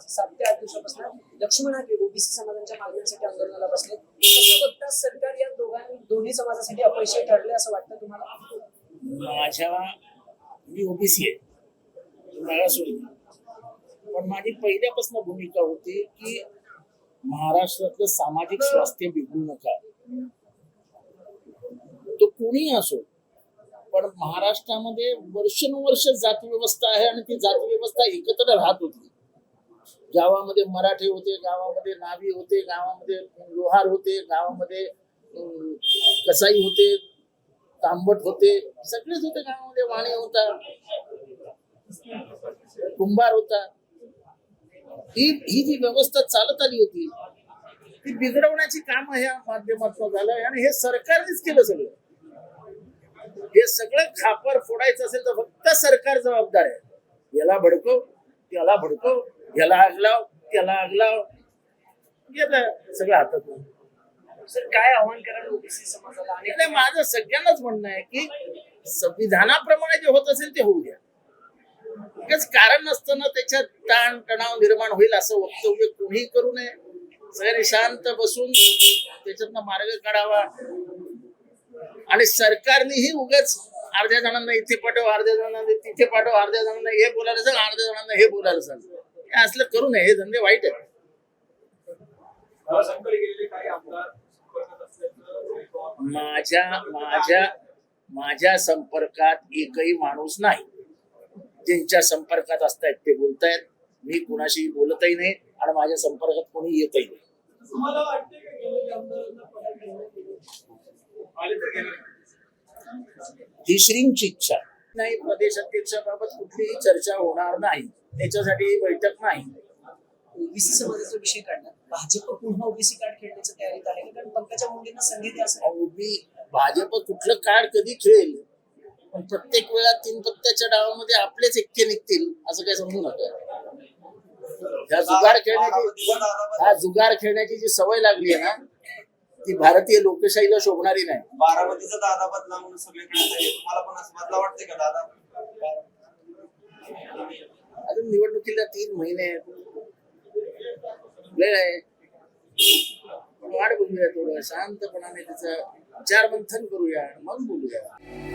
सात ते आठ दिवसापासून लक्ष्मणाकडे ओबीसी समाजांच्या मागण्यांसाठी आंदोलनाला बसले बघता सरकार या दोघांनी दोन्ही समाजासाठी अपयशी ठरले असं वाटतं तुम्हाला? माझ्या मी ओबीसी आहे. मला पण माझी पहिल्यापासून भूमिका होती की महाराष्ट्रातलं सामाजिक स्वास्थ्य बिघडू नका. तो कोणी असो पण महाराष्ट्रामध्ये वर्षानुवर्ष जाती व्यवस्था आहे आणि ती जात व्यवस्था एकत्र राहत होती. गावामध्ये मराठे होते गावामध्ये नावी होते गावामध्ये लोहार होते गावामध्ये कसाई होते तांबट होते सगळेच होते गावामध्ये वाणी होता कुंभार होता. ही ही जी व्यवस्था चालत आली होती ती बिघडवण्याची काम ह्या माध्यमातून झालं आणि हे सरकारनेच केलं सगळं. हे सगळं खापर फोडायचं असेल तर फक्त सरकार जबाबदार आहे. याला भडकव त्याला भडकव. याला आग लाव त्याला आग लाव. गेलं. सगळं हातातून सर काय आव्हान कराल ओबीसी समाजाला आणि माझं सगळ्यांनाच म्हणणं आहे की संविधानाप्रमाणे जे होत असेल ते होऊ द्या. उगाच कारण नसताना त्याच्यात ताण तणाव निर्माण होईल असं वक्तव्य कोणीही करू नये. सगळ्यांनी शांत बसून त्याच्यातनं मार्ग काढावा. आणि सरकारनेही उगाच अर्ध्या जणांना इथे पाठव अर्ध्या जणांना तिथे पाठव अर्ध्या जणांना हे बोलायला सांग अर्ध्या जणांना हे बोलायला सांग. असलं करू नये हे धंदे वाईट आहेत असल्याचं माझ्या माझ्या माझ्या संपर्कात एकही माणूस नाही. ज्यांच्या संपर्कात असतायत ते बोलतायत. मी कुणाशी बोलतही नाही आणि माझ्या संपर्कात कोणी येतही नाही. ही श्रींची इच्छा आहे. नाही प्रदेश अध्यक्षाबाबत कुठलीही चर्चा होणार नाही. त्याच्यासाठी ही बैठक नाही. ओबीसी समाजाचा विषय काढला. भाजप पुन्हा ओबीसी कार्ड खेळण्याच्या तयारीत आहे? कारण पंकजा मुंडेंना संधी द्या मी भाजप कुठलं कार्ड कधी खेळेल? पण प्रत्येक वेळा तीन पत्त्याच्या डावामध्ये आपलेच एक्के निघतील असं काही समजू नका. ह्या जुगार खेळण्याची हा जुगार खेळण्याची जी सवय लागली आहे ना ती भारतीय लोकशाहीला शोभणारी नाही. बारामतीचा दादा बदला म्हणून सगळीकडे. तुम्हाला पण असं बदला वाटते का दादा? अजून निवडणुकीला तीन महिने. आहेत. वेळ आहे. वाट बघूया थोडं. शांतपणाने त्याचं विचार मंथन करूया मग बोलूया.